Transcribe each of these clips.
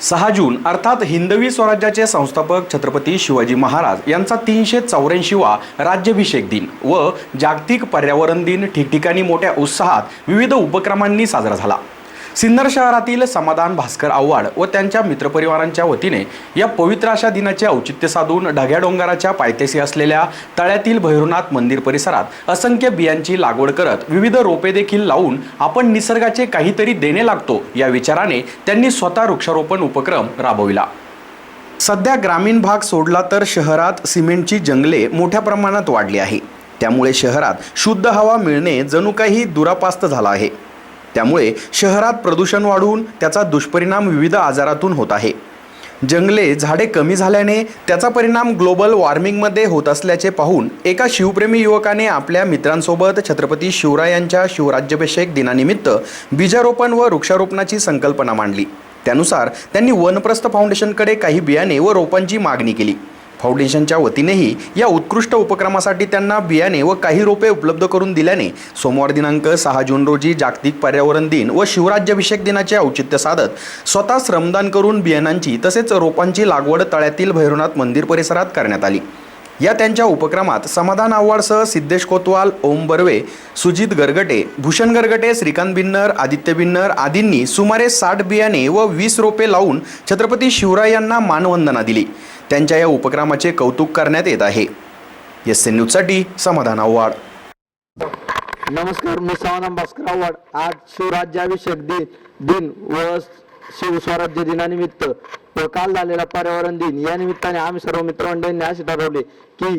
सहा जून अर्थात हिंदवी स्वराज्याचे संस्थापक छत्रपती शिवाजी महाराज यांचा तीनशे चौऱ्याऐंशीवा राज्याभिषेक दिन व जागतिक पर्यावरण दिन ठिकठिकाणी मोठ्या उत्साहात विविध उपक्रमांनी साजरा झाला. सिन्नर शहरातील समाधान भास्कर आव्हाड व त्यांच्या मित्रपरिवारांच्या वतीने या पवित्र अशा दिनाचे औचित्य साधून ढग्या डोंगराच्या पायथ्याशी असलेल्या तळ्यातील भैरवनाथ मंदिर परिसरात असंख्य बियांची लागवड करत विविध रोपे देखील लावून आपण निसर्गाचे काहीतरी देणे लागतो या विचाराने त्यांनी स्वतः वृक्षारोपण उपक्रम राबविला. सध्या ग्रामीण भाग सोडला तर शहरात सिमेंटची जंगले मोठ्या प्रमाणात वाढली आहे. त्यामुळे शहरात शुद्ध हवा मिळणे जणू काही दुरापास्त झाला आहे. त्यामुळे शहरात प्रदूषण वाढून त्याचा दुष्परिणाम विविध आजारातून होत आहे. जंगले झाडे कमी झाल्याने त्याचा परिणाम ग्लोबल वॉर्मिंगमध्ये होत असल्याचे पाहून एका शिवप्रेमी युवकाने आपल्या मित्रांसोबत छत्रपती शिवरायांच्या शिवराज्याभिषेक दिनानिमित्त बीजारोपण व वृक्षारोपणाची संकल्पना मांडली. त्यानुसार त्यांनी वनप्रस्थ फाउंडेशनकडे काही बियाणे व रोपांची मागणी केली. फाउंडेशनच्या वतीनेही या उत्कृष्ट उपक्रमासाठी त्यांना बियाणे व काही रोपे उपलब्ध करून दिल्याने सोमवार दिनांक सहा जून रोजी जागतिक पर्यावरण दिन व शिवराज्याभिषेक दिनाचे औचित्य साधत स्वतः श्रमदान करून बियाणांची तसेच रोपांची लागवड तळ्यातील भैरवनाथ मंदिर परिसरात करण्यात आली. या त्यांच्या उपक्रमात समाधान आव्हाडसह सिद्धेश कोतवाल ओम बर्वे सुजित गरगटे भूषण गरगटे श्रीकांत बिन्नर आदित्य बिन्नर आदींनी सुमारे साठ बियाणे व वीस रोपे लावून छत्रपती शिवराय यांना मानवंदना दिली. त्यांच्या या उपक्रमाचे कौतुक करण्यात येत आहे. एस एन न्यूजसाठी समाधान आव्हाड. नमस्कार मी समाधान भास्कर आव्हाड. आज शिवराज्याभिषेक दिन दिन व शिवस्वराज्य दिनानिमित्त व काल झालेला पर्यावरण दिन या निमित्ताने आम्ही सर्व मित्रमंडळींनी असे ठरवले की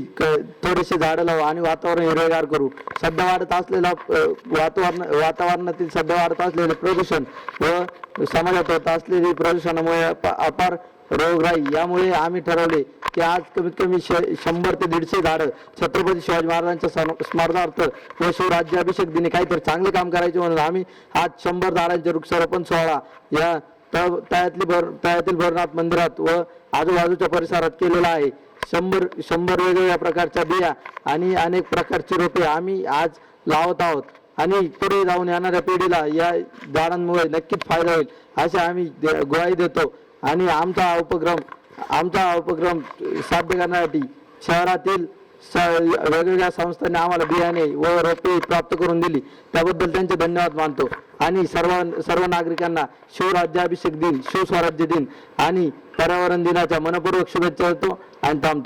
थोडेसे झाडं लावू आणि वातावरण हिरवेगार करू. सध्या वाढत असलेला वातावरण वातावरणातील सध्या वाढत असलेले प्रदूषण व समाजात होत असलेली प्रदूषणामुळे अपार रोगराई यामुळे आम्ही ठरवले की आज कमीत कमी श- शंभर ते दीडशे झाडं छत्रपती शिवाजी महाराजांच्या स्मरणार्थ व शिवराज्याभिषेक दिनी काहीतरी चांगले काम करायचे म्हणून आम्ही आज शंभर झाडांचे वृक्षारोपण सोहळा या तळ- तळ्यातली भर तळ्यातील भरनाथ मंदिरात व आजूबाजूच्या परिसरात केलेला आहे. शंभर शंभर वेगवेगळ्या प्रकारच्या बिया आणि अनेक प्रकारची रोपे आम्ही आज लावत आहोत. आणि पुढे जाऊन येणाऱ्या पिढीला या झाडांमुळे नक्कीच फायदा होईल असे आम्ही दे- ग्वाही देतो. आणि आमचा हा उपक्रम आमचा हा उपक्रम साध्य करण्यासाठी शहरातील स- वेगवेगळ्या संस्थांनी आम्हाला बियाणे व रोपे प्राप्त करून दिली. त्याबद्दल त्यांचे धन्यवाद मानतो. आणि सर्व सर्व नागरिकांना शिवराज्याभिषेक दिन शिवस्वराज्य दिन आणि पर्यावरण दिनाच्या मनपूर्वक शुभेच्छा देतो आणि थांबतो.